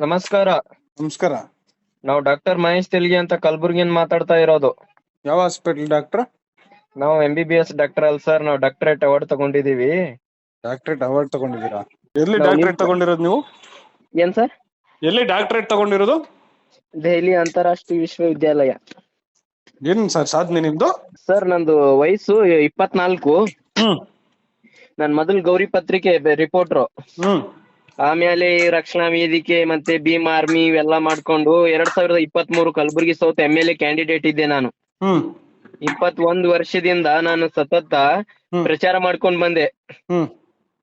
ನಮಸ್ಕಾರ. ನಮಸ್ಕಾರ. ನಾವು ಡಾಕ್ಟರ್ ಮಹೇಶ್ ತೆಲ್ಗಿ ಅಂತ ಕಲಬುರ್ಗಿಯಿಂದ ಮಾತಾಡ್ತಾ ಇರೋದು. ಯಾವ ಹಾಸ್ಪಿಟಲ್ ಡಾಕ್ಟರ್? ನಾವು M B B S doctor ಅಲ್ ಸರ್ ನಾವು ಡಾಕ್ಟರೇಟ್ ಅವಾರ್ಡ್ ತಗೊಂಡಿದೀವಿ. ಡಾಕ್ಟರೇಟ್ ಅವಾರ್ಡ್ ತಗೊಂಡಿದ್ದೀರಾ? ಎಲ್ಲಿ ನಾವು ಡಾಕ್ಟರೇಟ್ ತಗೊಂಡಿರೋದು ನೀವು? ಏನ್ ಸರ್? ಎಲ್ಲಿ ಡಾಕ್ಟರೇಟ್ ತಗೊಂಡಿರೋದು? ದೆಹಲಿ ಅಂತಾರಾಷ್ಟ್ರೀಯ ವಿಶ್ವವಿದ್ಯಾಲಯ. ಏನ್ ಸರ್ ಸಾಧನೆ ನಿಮ್ದು? ಸರ್ ನಂದು ವಯಸ್ಸು ಇಪ್ಪತ್ನಾಲ್ಕು. ಹ್ಮ್. ನನ್ ಮೊದಲು ಗೌರಿ ಪತ್ರಿಕೆ ರಿಪೋರ್ಟ್ರು ಹ್ಮ್. ಆಮೇಲೆ ಈ ರಕ್ಷಣಾ ವೇದಿಕೆ ಮತ್ತೆ ಭೀಮ್ ಆರ್ಮಿ ಇವೆಲ್ಲ ಮಾಡ್ಕೊಂಡು ಎರಡ್ ಸಾವಿರದ ಇಪ್ಪತ್ತ್ ಮೂರು Kalaburagi south M L A candidate ಇದ್ದೆ ನಾನು. ಇಪ್ಪತ್ ಇಪ್ಪತ್ತೊಂದು ವರ್ಷದಿಂದ ನಾನು ಸತತ ಪ್ರಚಾರ ಮಾಡ್ಕೊಂಡ್ ಬಂದೆ.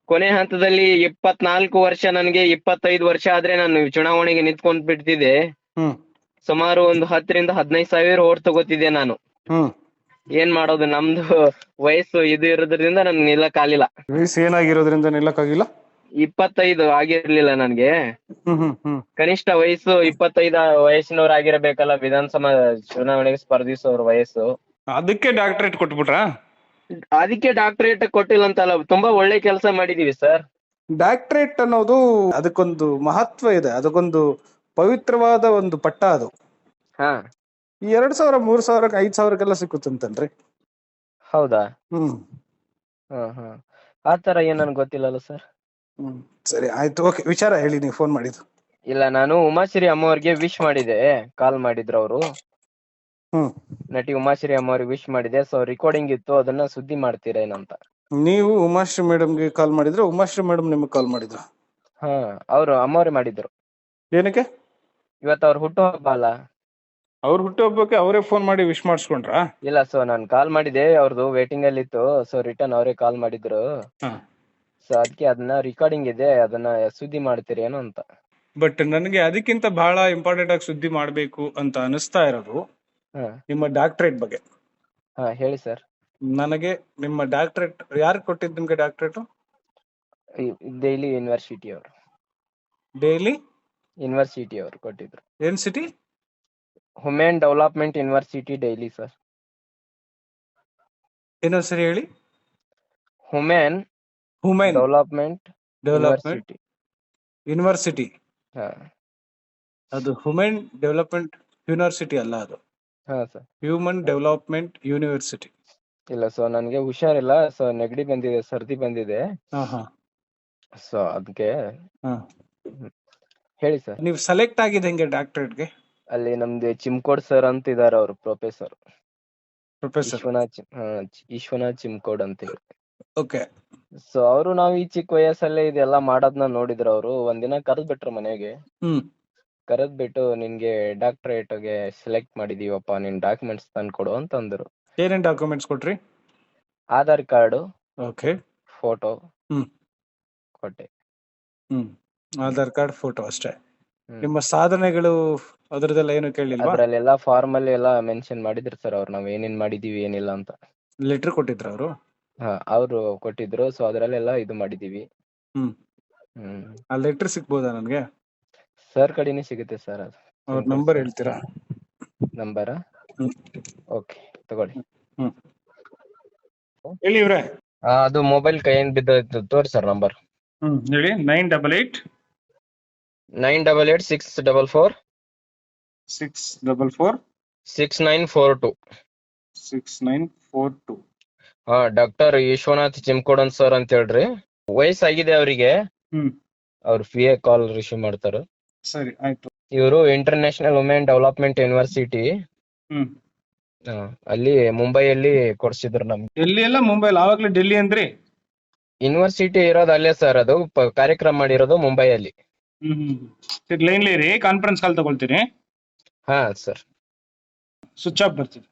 ಕೊನೆ ಹಂತದಲ್ಲಿ ಇಪ್ಪತ್ನಾಲ್ಕು ವರ್ಷ ನನಗೆ ಇಪ್ಪತ್ತೈದು ವರ್ಷ ಆದ್ರೆ ನಾನು ಚುನಾವಣೆಗೆ ನಿಂತ್ಕೊಂಡ್ ಬಿಡ್ತಿದ್ದೆ. ಸುಮಾರು ಒಂದು ಹತ್ತರಿಂದ ಹದಿನೈದು ಸಾವಿರ ಓಟ್ ತಗೋತಿದ್ದೆ ನಾನು. ಏನ್ ಮಾಡೋದು? ನಮ್ದು ವಯಸ್ಸು ಇದು ಇರೋದ್ರಿಂದ ನನ್ ನಿಲ್ಲಕ್ಕಾಗಿಲ್ಲ ವಯಸ್ಸು ಏನಾಗಿರೋದ್ರಿಂದ ನಿಲ್ಲಕ್ಕಾಗಿಲ್ಲ? ಇಪ್ಪತ್ತೈದು ಆಗಿರ್ಲಿಲ್ಲ ನನ್ಗೆ. ಕನಿಷ್ಠ ವಯಸ್ಸು ಇಪ್ಪತ್ತೈದು ವಯಸ್ಸಿನವ್ರು ಆಗಿರಬೇಕಲ್ಲ ವಿಧಾನಸಭಾ ಚುನಾವಣೆಗೆ ಸ್ಪರ್ಧಿಸೋರ್ ವಯಸ್ಸು. ಅದಕ್ಕೆ ಡಾಕ್ಟರೇಟ್ ಕೊಟ್ಬಿಟ್ರ? ಅದಕ್ಕೆ ಡಾಕ್ಟರೇಟ್ ಕೊಟ್ಟಿಲ್ಲ ಅಂತಲ್ಲ ತುಂಬಾ ಒಳ್ಳೆ ಕೆಲಸ ಮಾಡಿದೀವಿ ಸರ್. ಡಾಕ್ಟರೇಟ್ ಅನ್ನೋದು ಅದಕ್ಕೊಂದು ಮಹತ್ವ ಇದೆ ಅದಕ್ಕೊಂದು ಪವಿತ್ರವಾದ ಒಂದು ಪಟ್ಟ ಅದು. ಹಾ. ಈ ಎರಡ್ ಸಾವಿರ ಮೂರ್ ಸಾವಿರ ಐದ್ ಸಾವಿರಕ್ಕೆಲ್ಲ ಸಿಕ್ಕುತ್ತಂತಲ್ರಿ ಹೌದಾ? ಹ್ಮ್. ಹಾ ಹಾ ಆತರ ಏನ್ ಗೊತ್ತಿಲ್ಲ ಗೊತ್ತಿಲ್ಲಲ್ಲ ಸರ್? ಹ್ಮ್. ಸರಿ ಆಯ್ತು. ಓಕೆ ವಿಚಾರ ಹೇಳಿ ನೀವು ಫೋನ್ ಮಾಡಿದ್ದು. ಇಲ್ಲ ನಾನು ಉಮಾಶ್ರೀ ಅಮ್ಮವ್ರಿಗೆ ವಿಶ್ ಮಾಡಿದೆ. ಕಾಲ್ ಮಾಡಿದ್ರು ಅವರು. ಹ್ಮ್. ನಟಿ ಉಮಾಶ್ರೀ ಅಮ್ಮವ್ರಿಗೆ ವಿಶ್ ಮಾಡಿದೆ. ಸೊ ರೆಕಾರ್ಡಿಂಗ್ ಇತ್ತು ಅದನ್ನ ಸುದ್ದಿ ಮಾಡ್ತೀರೇನಂತ. ನೀವು ಉಮಾಶ್ರೀ ಮೇಡಮ್ಗೆ ಕಾಲ್ ಮಾಡಿದ್ರೆ? ಉಮಾಶ್ರೀ ಮೇಡಮ್ ನಿಮಗೆ ಕಾಲ್ ಮಾಡಿದ್ರು? ಹಾ ಅವ್ರು ಅಮ್ಮವ್ರೆ ಮಾಡಿದ್ರು. ಏನಕ್ಕೆ? ಇವತ್ತು ಅವ್ರ ಹುಟ್ಟು ಹಬ್ಬ ಅಲ್ಲ. ಅವ್ರ ಹುಟ್ಟುಹಬ್ಬಕ್ಕೆ ಅವರೇ ಫೋನ್ ಮಾಡಿ ವಿಶ್ ಮಾಡಿಸ್ಕೊಂಡ್ರಾ? ಇಲ್ಲ ಸೊ ನಾನು ಕಾಲ್ ಮಾಡಿದೆ ಅವ್ರದ್ದು ವೇಟಿಂಗ್ ಅಲ್ಲಿ ಇತ್ತು. ಸೊ ರಿಟರ್ನ್ ಅವರೇ ಕಾಲ್ ಮಾಡಿದ್ರು. ಸೊ ಅದಕ್ಕೆ ಅದನ್ನ ರೆಕಾರ್ಡಿಂಗ್ ಇದೆ ಅದನ್ನ ಸುದ್ದಿ ಮಾಡ್ತೀರೇನೋ ಅಂತ. ಬಟ್ ನನಗೆ ಅದಕ್ಕಿಂತ ಬಹಳ ಇಂಪಾರ್ಟೆಂಟ್ ಆಗಿ ಸುದ್ದಿ ಮಾಡಬೇಕು ಅಂತ ಅನಿಸ್ತಾ ಇರೋದು ಹಾ. ನಿಮ್ಮ ಡಾಕ್ಟರೇಟ್ ಬಗ್ಗೆ. ಹಾ ಹೇಳಿ ಸರ್ ನನಗೆ ನಿಮ್ಮ ಡಾಕ್ಟರೇಟ್ ಯಾರು ಕೊಟ್ಟಿದ್ದು ನಿಮಗೆ ಡಾಕ್ಟರೇಟ್ ಡೈಲಿ ಯೂನಿವರ್ಸಿಟಿ ಅವರು. ಡೈಲಿ ಯೂನಿವರ್ಸಿಟಿ ಅವರು ಕೊಟ್ಟಿದ್ರು. ಏನ್ city human development university daily sir ಏನೋ ಸರಿ ಹೇಳಿ. Human human development development university ಅದು ಹುಮೆನ್ ಡೆವಲಪ್ಮೆಂಟ್ ಯೂನಿವರ್ಸಿಟಿ ಅಲ್ಲ ಅದು. ಸರ್. ಹ್ಯೂಮನ್ ಡೆವಲಪ್ಮೆಂಟ್ ಯೂನಿವರ್ಸಿಟಿ ಇಲ್ಲ ಸೊ ನನ್ಗೆ ಹುಷಾರಿಲ್ಲ ಸೊ ನೆಗಡಿ ಬಂದಿದೆ ಸರ್ದಿ ಬಂದಿದೆ. ಸೊ ಅದಕ್ಕೆ ಹೇಳಿ ಸರ್. ನೀವು ಸೆಲೆಕ್ಟ್ ಆಗಿದೆ ಹೆಂಗೆ ಡಾಕ್ಟರೇಟ್ಗೆ ಅಲ್ಲಿ ನಮ್ದು ಚಿಮ್ಕೋಡ್ ಸರ್ ಅಂತ ಇದಾರೆ ಅವರು ಪ್ರೊಫೆಸರ್ ಪ್ರೊಫೆಸರ್ ಚಿ- ವಿಶ್ವನಾಥ್ ಚಿಮ್ಕೋಡ್ ಅಂತ ಹೇಳಿ. ಓಕೆ. ಸೊ ಅವರು ನಾವು ಈ ಚಿಕ್ಕ ವಯಸ್ಸಲ್ಲೇ ಇದೆಲ್ಲ ಮಾಡೋದ್ನ ನೋಡಿದ್ರು ಅವರು. ಒಂದಿನ ಕರೆದ್ ಬಿಟ್ರು ಮನೆಗೆ. ಹ್ಮ್. ಕರೆದ್ ಬಿಟ್ಟು ನಿನ್ಗೆ ಡಾಕ್ಟರೇಟ್ಗೆ ಸೆಲೆಕ್ಟ್ ಮಾಡಿದೀವಪ್ಪ ನಿನ್ ಡಾಕ್ಯುಮೆಂಟ್ಸ್ ತಂದ್ಕೊಡು ಅಂತ ಅಂದ್ರು ಏನೇನ್ ಡಾಕ್ಯುಮೆಂಟ್ಸ್ ಕೊಟ್ರಿ? Aadhaar card okay. ಫೋಟೋ ಹ್ಮ್. ಕೊಟ್ಟೆ. ಹ್ಮ್. ಆಧಾರ್ ಕಾರ್ಡ್ ಫೋಟೋ ಅಷ್ಟೇ. ಹ್ಮ್. ನಿಮ್ಮ ಸಾಧನೆಗಳು ಅದರದೆಲ್ಲ ಏನು ಕೇಳಿಲ್ವಾ? ಅದ್ರಲ್ಲೆಲ್ಲ ಫಾರ್ಮ್ ಅಲ್ಲಿ ಎಲ್ಲ ಮೆನ್ಷನ್ ಮಾಡಿದ್ರು ಸರ್ ಅವ್ರು. ನಾವ್ ಏನೇನ್ ಮಾಡಿದೀವಿ ಏನಿಲ್ಲ ಅಂತ. ಲೆಟರ್ ಕೊಟ್ಟಿದ್ರು ಅವರು? ಅವ್ರು ಕೊಟ್ಟಿದ್ರು. ಸೊ ಅದ್ರಲ್ಲೆಲ್ಲ ಇದು ಮಾಡಿದೀವಿ. ಹ್ಮ್. ಹ್ಮ್. ಆ ಲೆಟರ್ ಸಿಗ್ಬೋದಾ ನನ್ಗೆ? ಸರ್ ಕಡೆನೇ ಸಿಗುತ್ತೆ ಸರ್ ಅದು. ಅವ್ರ ನಂಬರ್ ಹೇಳ್ತೀರಾ? ನಂಬರ್ ಹ್ಮ್. ಓಕೆ ತಗೊಳ್ಳಿ. ಹೇಳಿ ಇವ್ರೆ. ಆ, ಅದು ಮೊಬೈಲ್ ಕೈಯಿಂದ ಬಿದ್ದ ತೋರಿ ಸರ್ ನಂಬರ್ ಹ್ಮ್ ಹೇಳಿ. Nine double eight nine double eight six double four six double four six nine four two six nine four two doctor Vishwanath ಚಿಮ್ಕೋಡನ್ sir ಅಂತ ಹೇಳ್ರಿ. ವಯಸ್ಸಾಗಿದೆ ಅವರಿಗೆ. ಅವ್ರ ಫಿ ಪಿ ಎ ಕಾಲ್ ರಿಸೀವ್ ಮಾಡ್ತಾರ. ಸರಿ ಆಯ್ತು. ಇವರು ಇಂಟರ್ನ್ಯಾಷನಲ್ ವುಮೆನ್ ಡೆವಲಪ್ಮೆಂಟ್ ಯೂನಿವರ್ಸಿಟಿ ಅಲ್ಲಿ ಮುಂಬೈಯಲ್ಲಿ ಕೊಡ್ಸಿದ್ರು ನಮ್ಗೆ. ಡೆಲ್ಲಿ ಎಲ್ಲ ಮುಂಬೈ ಆವಾಗ್ಲೇ ಡೆಲ್ಲಿ ಅಂದ್ರಿ? ಯೂನಿವರ್ಸಿಟಿ ಇರೋದು ಅಲ್ಲೇ ಸರ್ ಅದು. ಕಾರ್ಯಕ್ರಮ ಮಾಡಿರೋದು ಮುಂಬೈಯಲ್ಲಿ. ಹ್ಮ್ ಹ್ಮ್ ಲೈನ್ ರೀ ಕಾನ್ಫರೆನ್ಸ್ ಕಾಲ್ ತಗೊಳ್ತೀನಿ. ಹಾ ಸರ್ ಸ್ವಿಚ್ ಆಫ್ ಬರ್ತೀನಿ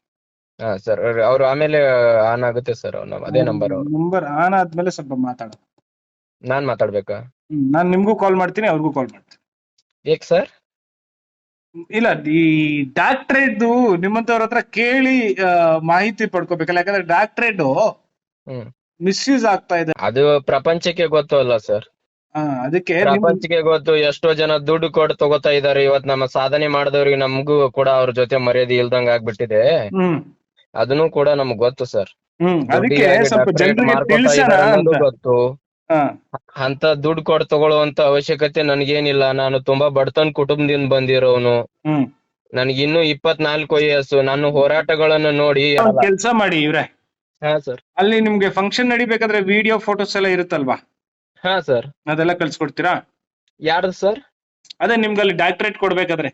ಹಾ ಸರ್ ಅವ್ರು ಆಮೇಲೆ ಆನ್ ಆಗುತ್ತೆ ಸರ್ ಅದೇ ನಂಬರ್ ಅವ್ರು. ನಂಬರ್ ಆನ್ ಆದ್ಮೇಲೆ ಸ್ವಲ್ಪ ಮಾತಾಡ. ನಾನ್ ಮಾತಾಡ್ಬೇಕಾ? ನಾನು ನಿಮ್ಗೂ ಕಾಲ್ ಮಾಡ್ತೀನಿ ಅವ್ರಿಗೂ ಕಾಲ್ ಮಾಡ್ತೀನಿ. ಏಕ್ ಸರ್ ಇಲ್ಲ ಈ ಡಾಕ್ಟ್ರೇಟ್ ನಿಮ್ಮಂತವ್ರ ಹತ್ರ ಕೇಳಿ ಆ, ಮಾಹಿತಿ ಪಡ್ಕೋಬೇಕಲ್ಲ ಯಾಕಂದ್ರೆ ಡಾಕ್ಟ್ರೇಟ್ ಹ್ಮ್. ಮಿಸ್ಯೂಸ್ ಆಗ್ತಾ ಇದೆ. ಅದು ಪ್ರಪಂಚಕ್ಕೆ ಗೊತ್ತು ಅಲ್ಲ ಸರ್ ಆ, ಅದಕ್ಕೆ ನಿಮ್- ಪ್ರಪಂಚಕ್ಕೆ ಗೊತ್ತು ಎಷ್ಟೋ ಜನ ದುಡ್ಡು ಕೊಟ್ಟು ತಗೋತಾ ಇದಾರೆ. ಇವತ್ ನಮ್ಮ ಸಾಧನೆ ಮಾಡಿದವ್ರಿಗೆ ನಮಗೂ ಕೂಡ ಅವ್ರ ಜೊತೆ ಮರ್ಯಾದೆ ಇಲ್ದಂಗ ಆಗ್ಬಿಟ್ಟಿದೆ. ಹ್ಮ್. ಅದನ್ನು ಕೂಡ ನಮ್ಗ್ ಗೊತ್ತು ಸರ್. ಹ್ಮ್ ಅದಕ್ಕೆ ಸ್ವಲ್ಪ ಜನರಿಗೆ ಮಾರ್ಕೊತಾ ತಿಳಿಸೋಣ ಅಂತ. ಗೊತ್ತು. ಹಾ. ಅಂತ ದುಡ್ಡು ಕೊಡ್ ತಗೊಳ್ಳುವಂತ ಅವಶ್ಯಕತೆ ನನ್ಗೇನಿಲ್ಲ. ನಾನು ತುಂಬಾ ಬಡತನ ಕುಟುಂಬದಿಂದ ಬಂದಿರೋನು. ಹ್ಮ್. ನನಗೆ ಇನ್ನೂ ಇಪ್ಪತ್ನಾಲ್ಕು ವಯಸ್ಸು. ನಾನು ಹೋರಾಟಗಳನ್ನು ನೋಡಿ ಕೆಲಸ ಮಾಡಿ ಇವ್ರೆ. ಹಾ ಸರ್. ಅಲ್ಲಿ ನಿಮ್ಗೆ ಫಂಕ್ಷನ್ ನಡಿಬೇಕಾದ್ರೆ ವಿಡಿಯೋ ಫೋಟೋಸ್ ಎಲ್ಲ ಇರುತ್ತಲ್ವಾ? ಹಾ ಸರ್. ಅದೆಲ್ಲ ಕಳ್ಸಿಕೊಡ್ತೀರಾ? ಯಾರ್ದು ಸರ್? ಅದೇ ನಿಮ್ಗೆ ಅಲ್ಲಿ ಡಾಕ್ಟರೇಟ್ ಕೊಡ್ಬೇಕಾದ್ರೆ.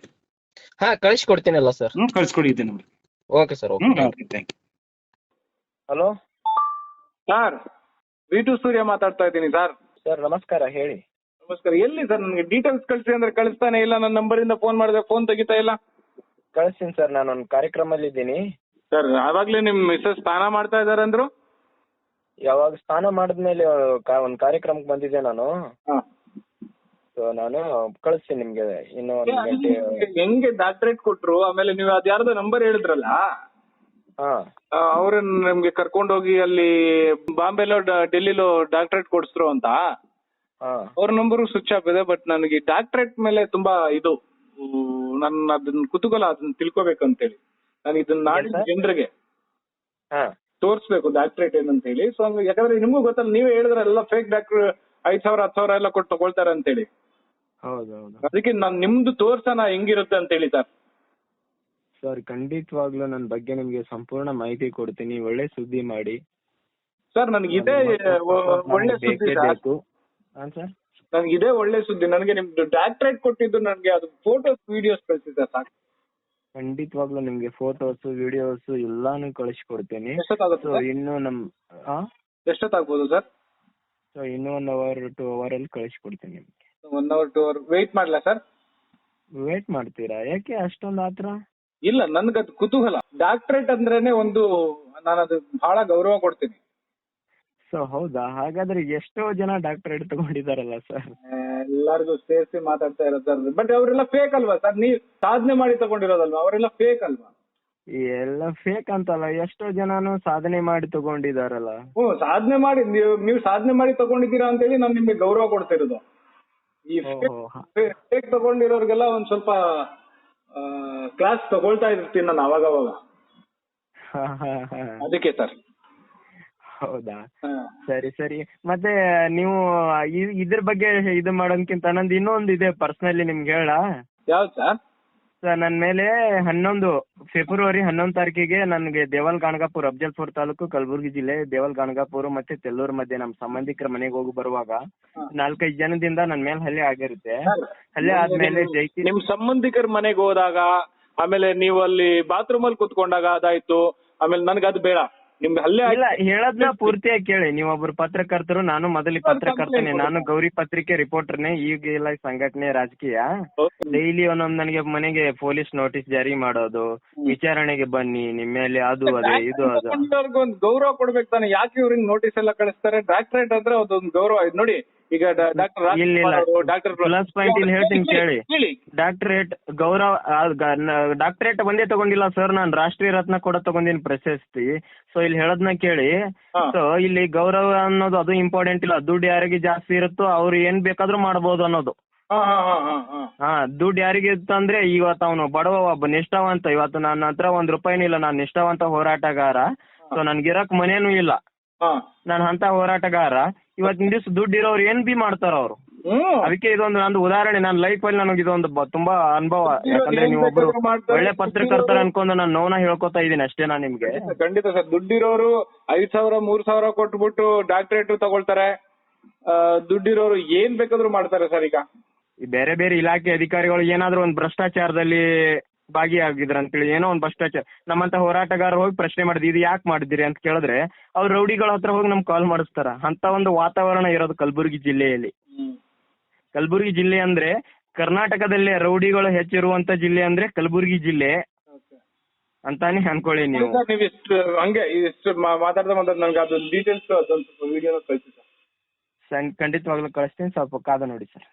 ಹಾ ಕಳಿಸ್ಕೊಡ್ತೀನಲ್ಲ ಸರ್. ಹ್ಮ್ ಕಳ್ಸ್ಕೊಡಿ ಇದೆ ನಮ್ಗೆ okay sir okay hello sir V to Surya ಮಾತಾಡ್ತಾ ಇದ್ದೀನಿ ಸರ್ ಸರ್ ನಮಸ್ಕಾರ ಹೇಳಿ. ನಮಸ್ಕಾರ. ಎಲ್ಲಿ ಸರ್ ನನಗೆ ಡೀಟೇಲ್ಸ್ ಕಳಿಸಿ ಅಂದ್ರೆ ಕಳಿಸ್ತಾನೆ ಇಲ್ಲ ನನ್ನ ನಂಬರಿಂದ ಫೋನ್ ಮಾಡಿದ್ರೆ ಫೋನ್ ತೆಗಿತಾ ಇಲ್ಲ. ಕಳಿಸ್ತೀನಿ ಸರ್ ನಾನು ಒಂದು ಕಾರ್ಯಕ್ರಮದಲ್ಲಿ ಇದ್ದೀನಿ. ಸರ್ ಆವಾಗ್ಲೇ ನಿಮ್ಮ ಮಿಸ್ಸಸ್ ಸ್ನಾನ ಮಾಡ್ತಾ ಇದಾರೆ ಅಂದ್ರು? ಯಾವಾಗ ಸ್ನಾನ ಮಾಡಿದ್ಮೇಲೆ ಒಂದು ಕಾರ್ಯಕ್ರಮಕ್ಕೆ ಬಂದಿದ್ದೆ ನಾನು. ಹಾ. ಸೊ ನಾನು ಕಳಿಸ್ತೀನಿ ನಿಮ್ಗೆ ಇನ್ನು ಒಂದು ಗಂಟೆ. ಹೆಂಗೆ ಡಾಕ್ಟರೇಟ್ ಕೊಟ್ರು? ಆಮೇಲೆ ನೀವು ಅದ್ ಯಾರ್ದೋ ನಂಬರ್ ಹೇಳಿದ್ರಲ್ಲ? ಹಾ. ಅವ್ರನ್ನ ನಿಮ್ಗೆ ಕರ್ಕೊಂಡೋಗಿ ಅಲ್ಲಿ ಬಾಂಬೆಲೋ ಡೆಲ್ಲಿಲೋ ಡಾಕ್ಟರೇಟ್ ಕೊಡಿಸ್ರು ಅಂತ. ಹಾ. ಅವ್ರ ನಂಬರ್ ಸ್ವಿಚ್ ಆಫ್ ಇದೆ ಬಟ್ ನನಗೆ ಡಾಕ್ಟರೇಟ್ ಮೇಲೆ ತುಂಬಾ ಇದು ನನ್ನ ಅದನ್ನ ಕುತೂಹಲ ಅದನ್ನ ತಿಳ್ಕೊಬೇಕಂತೇಳಿ. ನಾನು ಇದನ್ನ ನಾಡಿದ? ಜನರಿಗೆ ಹಾ. ತೋರಿಸ್ಬೇಕು ಡಾಕ್ಟರೇಟ್ ಏನಂತ ಹೇಳಿ ಸೊ ಯಾಕಂದ್ರೆ ನಿಮಗೂ ಗೊತ್ತಲ್ಲ ನೀವೇ ಹೇಳಿದ್ರೆ ಎಲ್ಲ ಫೇಕ್ ಡಾಕ್ಟರ್ ಐದ್ ಸಾವಿರ ಹತ್ತು ಸಾವಿರ ಎಲ್ಲ ಕೊಟ್ಟು ತಗೊಳ್ತಾರೆ ಅಂತೇಳಿ ಹೌದು ಹೌದು ಅದಕ್ಕೆ ನಾನ್ ನಿಮ್ದು ತೋರ್ಸನ ಹೆಂಗಿರುತ್ತೆ ಅಂತ ಹೇಳಿ ಸರ್. ಸರ್ ಖಂಡಿತವಾಗ್ಲೂ ನನ್ನ ಬಗ್ಗೆ ನಿಮ್ಗೆ ಸಂಪೂರ್ಣ ಮಾಹಿತಿ ಕೊಡ್ತೀನಿ. ಒಳ್ಳೆ ಸುದ್ದಿ ಮಾಡಿ. ಸರ್ ನನಗೆ ಇದೇ ಒಳ್ಳೆ ಸುದ್ದಿ ಸರ್. ಬೇಕು. ಹಾಂ ಸರ್? ನನಗೆ ಇದೇ ಒಳ್ಳೆ ಸುದ್ದಿ. ನನಗೆ ನಿಮ್ದು ಡಾಕ್ಟರೇಟ್ ಕೊಟ್ಟಿದ್ದು ನನಗೆ ಅದು ಫೋಟೋಸ್ ವಿಡಿಯೋಸ್ ಕಳಿಸಿದೆ ಸಾಕು. ಖಂಡಿತವಾಗ್ಲೂ ನಿಮ್ಗೆ ಫೋಟೋಸ್ ವಿಡಿಯೋಸ್ ಎಲ್ಲಾನು ಕಳಿಸ್ಕೊಡ್ತೀನಿ. ಎಷ್ಟೊತ್ತಾಗುತ್ತೆ ಸೊ ಸರ್? ಇನ್ನು ನಮ್ ಆ? ಎಷ್ಟೊತ್ತಾಗ್ಬೋದು ಸರ್? ಸೊ ಇನ್ನೂ ಒನ್ ಅವರ್ ಟು ಅವರ್ ಅಲ್ಲಿ ಕಳಿಸ್ಕೊಡ್ತೀನಿ ನಿಮ್ಗೆ. One hour two hour wait ಮಾಡ್ಲಾ ಸರ್ ವೇಟ್ ಮಾಡ್ತೀರಾ? ಯಾಕೆ ಅಷ್ಟೊಂದು ಆತ್ರ? ಇಲ್ಲ ಅದು ಕುತೂಹಲ. ಡಾಕ್ಟ್ರೇಟ್ ಅಂದ್ರೇನೆ ಒಂದು ನಾನು ಅದು ಬಹಳ ಗೌರವ ಕೊಡ್ತೀನಿ. ಸೊ ಹೌದಾ? ಹಾಗಾದ್ರೆ ಎಷ್ಟೋ ಜನ ಡಾಕ್ಟರೇಟ್ ತಗೊಂಡಿದಾರಲ್ಲ ಸರ್ ಎಲ್ಲರಿಗೂ ಸೇರಿಸಿ ಮಾತಾಡ್ತಾ ಇರೋದು ಸರ್. ಬಟ್ ಅವರೆಲ್ಲ ಫೇಕ್ ಅಲ್ವಾ ಸರ್ ನೀವು ಸಾಧನೆ ಮಾಡಿ ತಗೊಂಡಿರೋದಲ್ವಾ? ಅವರೆಲ್ಲ ಫೇಕ್ ಅಲ್ವಾ? ಎಲ್ಲ ಫೇಕ್ ಅಂತಲ್ಲ. ಎಷ್ಟೋ ಜನನು ಸಾಧನೆ ಮಾಡಿ ತಗೊಂಡಿದಾರಲ್ಲ. ಹ್ಞೂ ಸಾಧನೆ ಮಾಡಿ ನೀವು ನೀವು ಸಾಧನೆ ಮಾಡಿ ತಗೊಂಡಿದ್ದೀರಾ ಅಂತೇಳಿ ನಾನು ನಿಮ್ಗೆ ಗೌರವ ಕೊಡ್ತಿರೋದು. ಈ ಫೇಕ್ ತಗೊಂಡಿರೋರ್ಗೆಲ್ಲ ಒಂದ್ ಸ್ವಲ್ಪ ಕ್ಲಾಸ್ ತಗೊಳ್ತಾ ಇರ್ತೀನಿ ನಾನು ಅವಾಗ ಅವಾಗ. ಅದಕ್ಕೆ ಸರ್ ಹೌದಾ? ಸರಿ ಸರಿ. ಮತ್ತೆ ನೀವು ಇದ್ರ ಬಗ್ಗೆ ಇದು ಮಾಡೋದಕ್ಕಿಂತ ನಂದು ಇನ್ನೊಂದು ಇದೆ ಪರ್ಸನಲಿ ನಿಮ್ಗೆ ಹೇಳ? ಯಾವ್ದು ಸರ್ ನನ್ನ ಮೇಲೆ ಹನ್ನೊಂದು ಫೆಬ್ರವರಿ ಹನ್ನೊಂದು ತಾರೀಕಿಗೆ ನನಗೆ ದೇವಲ್ ಗಾಣಗಾಪುರ ಅಫ್ಜಲ್ಪುರ್ ತಾಲೂಕು ಕಲಬುರಗಿ ಜಿಲ್ಲೆ ದೇವಲ್ ಗಾಣಗಾಪುರ ಮತ್ತೆ ತೆಲ್ಲೂರು ಮಧ್ಯೆ ನಮ್ಮ ಸಂಬಂಧಿಕರ ಮನೆಗೆ ಹೋಗಿ ಬರುವಾಗ ನಾಲ್ಕೈದು ಜನದಿಂದ ನನ್ನ ಮೇಲೆ ಹಲ್ಲೆ ಆಗಿರುತ್ತೆ. ಹಲ್ಲೆ ಆದ್ಮೇಲೆ ಜೈತಿ ನಿಮ್ ಸಂಬಂಧಿಕರ ಮನೆಗೆ ಹೋದಾಗ ಆಮೇಲೆ ನೀವು ಅಲ್ಲಿ ಬಾತ್ರೂಮ್ ಅಲ್ಲಿ ಕುತ್ಕೊಂಡಾಗ ಅದಾಯ್ತು. ಆಮೇಲೆ ನನ್ಗೆ ಅದು ಬೇಡ. ನಿಮ್ಗೆ ಹಲ್ಲೆ ಇಲ್ಲ ಹೇಳದ್ನ ಪೂರ್ತಿಯಾಗಿ ಕೇಳಿ. ನೀವು ಒಬ್ರು ಪತ್ರಕರ್ತರು ನಾನು ಮೊದಲಿ ಪತ್ರಕರ್ತನೆ. ನಾನು ಗೌರಿ ಪತ್ರಿಕೆ ರಿಪೋರ್ಟರ್ನೇ ಈಗ ಇಲ್ಲ ಸಂಘಟನೆ ರಾಜಕೀಯ. ಡೈಲಿ ಒಂದೊಂದ್ ನನಗೆ ಮನೆಗೆ ಪೊಲೀಸ್ ನೋಟಿಸ್ ಜಾರಿ ಮಾಡೋದು ವಿಚಾರಣೆಗೆ ಬನ್ನಿ ನಿಮ್ಮ ಮೇಲೆ ಅದು ಅದೇ ಇದು ಅದು. ಒಂದು ಗೌರವ ಕೊಡ್ಬೇಕು ತಾನೆ. ಯಾಕೆ ಇವ್ರಿಗೆ ನೋಟಿಸ್ ಎಲ್ಲ ಕಳಿಸ್ತಾರೆ? ಡಾಕ್ಟರೇಟ್ ಅಂದ್ರೆ ಅದೊಂದು ಗೌರವ. ಇದು ನೋಡಿ ಈಗ ಡಾಕ್ಟರ್ ಇಲ್ಲ, ಇಲ್ಲ. ಡಾಕ್ಟರ್ Plus point ಇಲ್ಲಿ ಹೇಳ್ತೀನಿ ಕೇಳಿ. ಡಾಕ್ಟರೇಟ್ ಗೌರವ ಡಾಕ್ಟರೇಟ್ ಒಂದೇ ತಗೊಂಡಿಲ್ಲ ಸರ್ ನಾನು ರಾಷ್ಟ್ರೀಯ ರತ್ನ ಕೂಡ ತಗೊಂಡಿನಿ ಪ್ರಶಸ್ತಿ. ಸೊ ಇಲ್ಲಿ ಹೇಳದ್ನ ಕೇಳಿ. ಸೊ ಇಲ್ಲಿ ಗೌರವ ಅನ್ನೋದು ಅದು ಇಂಪಾರ್ಟೆಂಟ್ ಇಲ್ಲ. ದುಡ್ಡು ಯಾರಿಗೆ ಜಾಸ್ತಿ ಇರುತ್ತೋ ಅವ್ರು ಏನ್ ಬೇಕಾದ್ರೂ ಮಾಡಬಹುದು ಅನ್ನೋದು. ಹಾ ದುಡ್ಡು ಯಾರಿಗೆ ಇತ್ತಂದ್ರೆ ಇವತ್ತು ಅವನು ಬಡವ ಒಬ್ಬ ನಿಷ್ಠಾವಂತ. ಇವತ್ತು ನನ್ನ ಹತ್ರ ಒಂದ್ ರೂಪಾಯಿನೂ ಇಲ್ಲ. ನಾನು ನಿಷ್ಠಾವಂತ ಹೋರಾಟಗಾರ. ಸೊ ನನ್ಗಿರಕ್ ಮನೇನೂ ಇಲ್ಲ. ನಾನು ಅಂತ ಹೋರಾಟಗಾರ. ಇವತ್ತಿನ ದಿವಸ ದುಡ್ಡು ಇರೋರು ಏನ್ ಬಿ ಮಾಡ್ತಾರ ಅವ್ರು. ಅದಕ್ಕೆ ಇದೊಂದು ನಂದು ಉದಾಹರಣೆ. ನನ್ನ ಲೈಫ್ ಅಲ್ಲಿ ನನಗೆ ಇದೊಂದು ತುಂಬಾ ಅನುಭವ. ಯಾಕಂದ್ರೆ ನೀವು ಒಬ್ರು ಒಳ್ಳೆ ಪತ್ರಕರ್ತರ ಅನ್ಕೊಂಡು ನಾನು ನೋವನ್ನ ಹೇಳ್ಕೊತಾ ಇದೀನಿ ಅಷ್ಟೇ ನಾನು ನಿಮ್ಗೆ. ಖಂಡಿತ, ಸರ್ ದುಡ್ಡಿರೋರು ಐದ್ ಸಾವಿರ ಮೂರ್ ಸಾವಿರ ಕೊಟ್ಬಿಟ್ಟು ಡಾಕ್ಟರೇಟ್ ತಗೊಳ್ತಾರೆ. ದುಡ್ಡಿರೋರು ಏನ್ ಬೇಕಾದ್ರೂ ಮಾಡ್ತಾರೆ ಸರ್ ಈಗ. ಬೇರೆ ಬೇರೆ ಇಲಾಖೆ ಅಧಿಕಾರಿಗಳು ಏನಾದ್ರೂ ಒಂದು ಭ್ರಷ್ಟಾಚಾರದಲ್ಲಿ ಭಾಗಿಯಾಗಿದ್ರ ಅಂತೇಳಿ ಏನೋ ಒಂದು ಭ್ರಷ್ಟಾಚಾರ ನಮ್ಮಂತ ಹೋರಾಟಗಾರರು ಹೋಗಿ ಪ್ರಶ್ನೆ ಮಾಡಿದ್ವಿ ಇದು ಯಾಕೆ ಮಾಡಿದಿರಿ ಅಂತ ಕೇಳಿದ್ರೆ ಅವ್ರು ರೌಡಿಗಳ ಹತ್ರ ಹೋಗಿ ನಮ್ಗೆ ಕಾಲ್ ಮಾಡಿಸ್ತಾರ. ಅಂತ ಒಂದು ವಾತಾವರಣ ಇರೋದು ಕಲಬುರಗಿ ಜಿಲ್ಲೆಯಲ್ಲಿ. ಕಲಬುರಗಿ ಜಿಲ್ಲೆ ಅಂದ್ರೆ ಕರ್ನಾಟಕದಲ್ಲಿ ರೌಡಿಗಳು ಹೆಚ್ಚಿರುವಂತ ಜಿಲ್ಲೆ ಅಂದ್ರೆ ಕಲಬುರಗಿ ಜಿಲ್ಲೆ. ಅಂತಾನೆ ಅನ್ಕೊಳ್ಳಿ ನೀವು. ಇಷ್ಟು ಹಂಗೆ ಇಷ್ಟು ಮಾ- ಮಾತಾಡ್ತಾ ಮಾತಾಡ್ತಾ ನನಗೆ ಅದು ಡೀಟೇಲ್ಸ್ ಅದೊಂದು ವಿಡಿಯೋನ ಕಳಿಸಿ ಸರ್. ಖಂಡಿತವಾಗ್ಲೂ ಕಳಿಸ್ತೀನಿ. ಸ್ವಲ್ಪ ಕಾದ ನೋಡಿ ಸರ್.